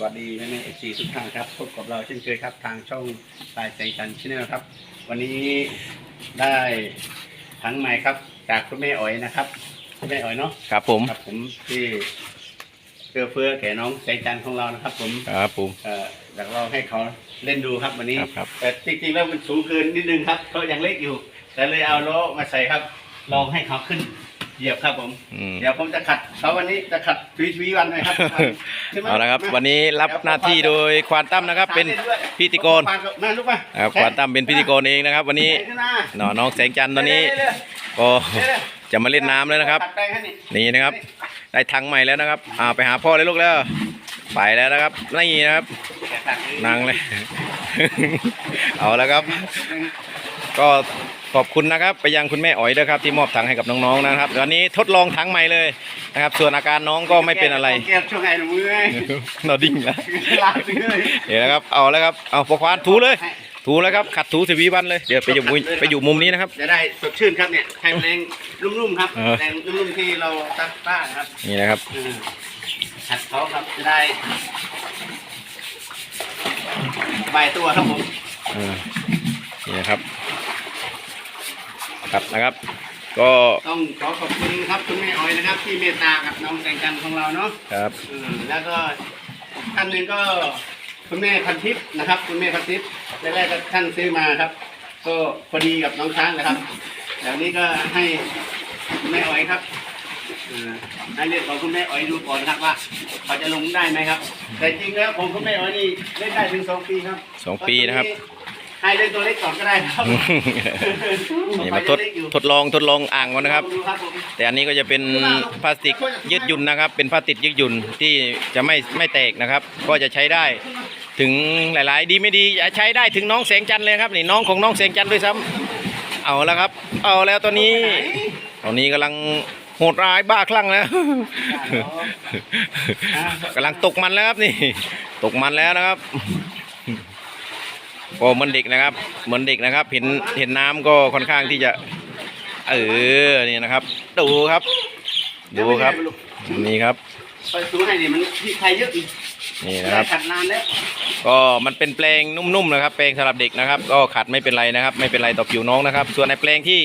สวัสดีแม่แม่เอฟซีทุกท่านครับพบกับเราเช่นเคยครับ ทางช่องสายแสงจันทร์ชาแนลครับ วันนี้ได้ทั้งใหม่ครับ จากคุณแม่อ๋อยนะครับคุณแม่อ๋อยเนาะครับผมครับผมที่เพื่อเพื่อแก่น้องแสงจันทร์ของเรานะครับ ผมครับผมเอ่ออยากลองให้เขาเล่นดูครับวันนี้ ครับครับ แต่จริงๆแล้วมันสูงเกินนิดนึงครับเขายังเล็กอยู่ แต่เลยเอาล้อมาใส่ครับ ลองให้เขาขึ้น เหยียบครับผม อืม เดี๋ยวผมจะขัดเขาวันนี้จะขัดทวีทวีวันหน่อยครับใช่ไหมเอาละครับ วันนี้รับหน้าที่โดยควานตั้มนะครับ เป็นพิธีกรมาลูกมาครับควานตั้มเป็นพิธีกรเองนะครับ วันนี้แขขึ้มาน้องน้องแสงจันทร์ตอนนี้ เร็วก็ๆเร็วๆจะมาเล่นน้ำแล้วนะครับ ขัดแปลงให้นี่นี่นะครับ ได้ทังใหม่แล้วนะครับอ่าไปหาพ่อเลยลูกแล้ว ไปแล้วนะครับนี่นะครับแกะขัดนั่งเลย เอาแล้วครับ ก็ขอบคุณนะครับไปยังคุณแม่อ๋อยด้วยครับที่มอบถังให้กับน้องๆนะครับตอนนี้ทดลองถังใหม่เลยนะครับ ส่วนอาการน้องก็ไม่เป็นอะไรแก้ช่วงไงหนูมือไงนอดิ้งแล้วลากไปเลยเดี๋ยวนะครับเอาแล้วครับเอาปกควานถูเลย ถูแล้วครับขัดถูสิวีวันเลยเดี๋ยวไปอยู่มุมไปอยู่มุมนี้นะครับจะได้สดชื่นครับเนี่ยแทงแรงนุ่มๆครับเออแรงนุ่มๆที่เราซักผ้าครับนี่นะครับเออขัดเขาครับจะได้ใบายตัวครับผมเออนี่นะครับ ครับนะครับ ก็ต้องขอขอบคุณครับคุณแม่ออยนะครับ ที่เมตตากับน้องแตงจันทร์ของเราเนาะครับเออแล้วก็ท่านหนึ่งก็คุณแม่พันทิพย์นะครับ คุณแม่พันทิพย์แรกๆก็ท่านซื้อมาครับ ก็พอดีกับน้องช้างนะครับเดี๋ยวนี้ก็ให้คุณแม่ออยครับเออให้เรียกของคุณแม่ออยดูก่อนครับว่าเขาจะลงได้ไหมครับ แต่จริงแล้วผมคุณแม่ออยนี่เล่นได้ถึงสองปีครับสองปีนะครับ ให้เล่นตัวเล็กก่อนก็ได้ครับนี่มาทดทดลองทดลองอ่างก่อนนะครับดูครับผมแต่อันนี้ก็จะเป็นพลาสติกยืดหยุ่นนะครับ เป็นพลาสติกยืดหยุ่นที่จะไม่ไม่แตกนะครับ ก็จะใช้ได้ถึงหลายๆ ดีไม่ดีใช้ได้ถึงน้องแสงจันทร์เลยครับนี่น้องของน้องแสงจันทร์ด้วยซ้ำเอาแล้วครับ เอาแล้วตอนนี้ ตอนนี้กำลังโหดร้ายบ้าคลั่งแล้วกำลังตกมันแล้วครับนี่ ตกมันแล้วนะครับ โอ้เหมือนเด็กนะครับ เหมือนเด็กนะครับ เห็นเห็นน้ำก็ค่อนข้างที่จะ เออนี่นะครับ ดูครับ ดูครับ นี่ครับไปซื้อให้นี่มันที่ใครเยอะอีกนี่นะครับขัดนานแล้วก็มันเป็นแปลงนุ่มๆนะครับ แปลงสำหรับเด็กนะครับ ก็ขัดไม่เป็นไรนะครับ ไม่เป็นไรต่อผิวน้องนะครับ ส่วนในแปลงที่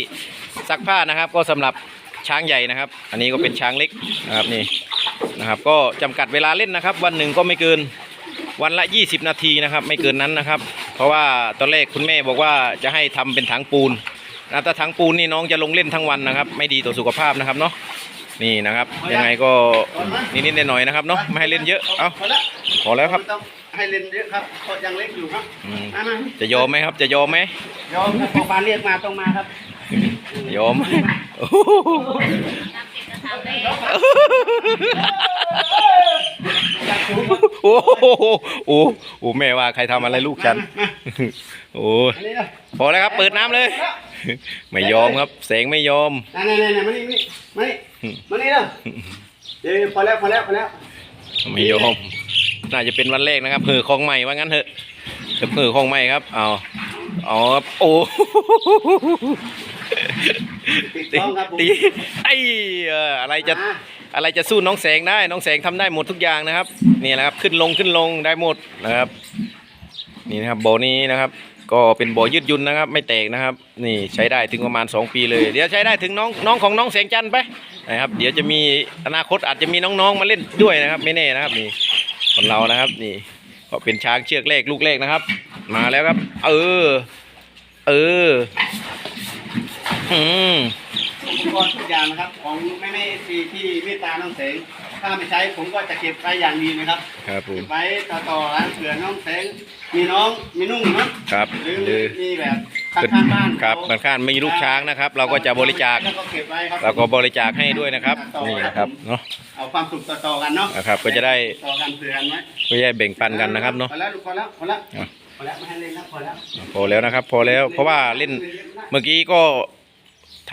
ซักผ้านะครับ ก็สำหรับช้างใหญ่นะครับ อันนี้ก็เป็นช้างเล็กนะครับนี่นะครับ ก็จำกัดเวลาเล่นนะครับ วันหนึ่งก็ไม่เกิน วันละ 20 นาทีนะครับ ไม่เกินนั้นนะครับ เพราะว่าตอนแรกคุณแม่บอกว่าจะให้ทำเป็นถังปูนนะถ้าถังปูนนี่น้องจะลงเล่นทั้งวันนะครับ ไม่ดีต่อสุขภาพนะครับเนาะนี่นะครับ ยังไงก็นิดๆหน่อยๆนะครับเนาะไม่ให้เล่นเยอะเอาพอแล้วพอแล้วครับไม่ต้องให้เล่นเยอะครับเพราะยังเล็กอยู่ครับอืมมามาจะยอมไหมครับจะยอมไหมยอมครับพอปานเรียกมาต้องมาครับยอม โอ้โหโอ้โหโอ้โหแม่ว่าใครทำอะไรลูกฉัน โอ้ยอันนี้นะพอแล้วครับ เปิดน้ำเลย ไม่ยอมครับแสงไม่ยอมนั่นนั่นนั่นมานี่มานี่มานี่มานี่เด้อเดี๋ยวพอแล้วพอแล้วพอแล้วไม่ยอมน่าจะเป็นวันแรกนะครับเหือของใหม่ว่างั้นเถอะเหือของใหม่ครับ เอาเอาครับโอ้ติดตีต้องครับผมตีไอ้เอ่ออะไรจะ อะไรจะสู้น้องแสงได้ น้องแสงทำได้หมดทุกอย่างนะครับ นี่แหละครับขึ้นลงขึ้นลงได้หมดนะครับ นี่นะครับบ่อนี้นะครับ ก็เป็นบ่อยืดยุ่นนะครับ ไม่แตกนะครับ นี่ใช้ได้ถึงประมาณ 2 ปีเลย เดี๋ยวใช้ได้ถึงน้องน้องของน้องแสงจันไปนะครับ เดี๋ยวจะมีอนาคตอาจจะมีน้องๆมาเล่นด้วยนะครับ ไม่แน่นะครับนี่คนเรานะครับ นี่ก็เป็นช้างเชือกแรกลูกแรกนะครับ มาแล้วครับ เออ เออ อืม อุปกรณ์ทุกอย่างนะครับ ของแม่แม่ซีที่เมตตาน้องแสง ถ้าไม่ใช้ผมก็จะเก็บไว้อย่างดีนะครับครับผมเก็บไว้ต่อต่อร้านเผื่อน้องแสง มีน้องมีนุ่งเนาะครับหรือหรือมีแบบข้างๆบ้านครับเขาข้างๆมีลูกช้างนะครับ เราก็จะบริจาค แล้วก็เก็บไว้ครับเราก็บริจาคให้ด้วยนะครับ นี่นะครับเนาะ เอาความสุขต่อๆกันเนาะนะครับก็จะได้ ต่อกันเผื่อกันไว้ก็จะได้แบ่งปันกันนะครับเนาะ พอแล้วลูกพอแล้วพอแล้วอะ พอแล้วไม่ให้เล่นแล้วพอแล้วพอแล้วนะครับ พอแล้วเพราะว่าเล่นเมื่อกี้ก็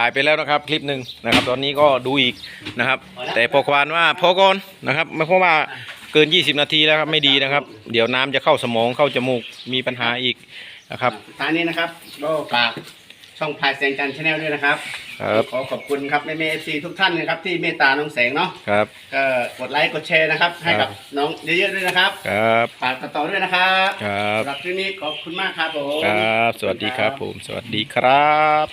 ถ่ายไปแล้วนะครับคลิปหนึ่งนะครับ ตอนนี้ก็ดูอีกนะครับ แต่พอควานว่าพอก่อนนะครับไม่เพราะว่าเกิน 20 นาทีแล้วครับไม่ดีนะครับ เดี๋ยวน้ำจะเข้าสมองเข้าจมูกมีปัญหาอีกนะครับสุดท้ายนี้นะครับก็ฝากช่องพายแสงจันทร์ชาแนลด้วยนะครับครับขอขอบคุณครับแม่เมซีทุกท่านนะครับที่เมตตาน้องแสงเนาะครับก็กดไลค์กดแชร์นะครับให้กับครับน้องเยอะๆด้วยนะครับครับฝากต่อๆด้วยนะครับครับสำหรับที่นี้ขอบคุณมากครับผมครับสวัสดีครับผมสวัสดีครับ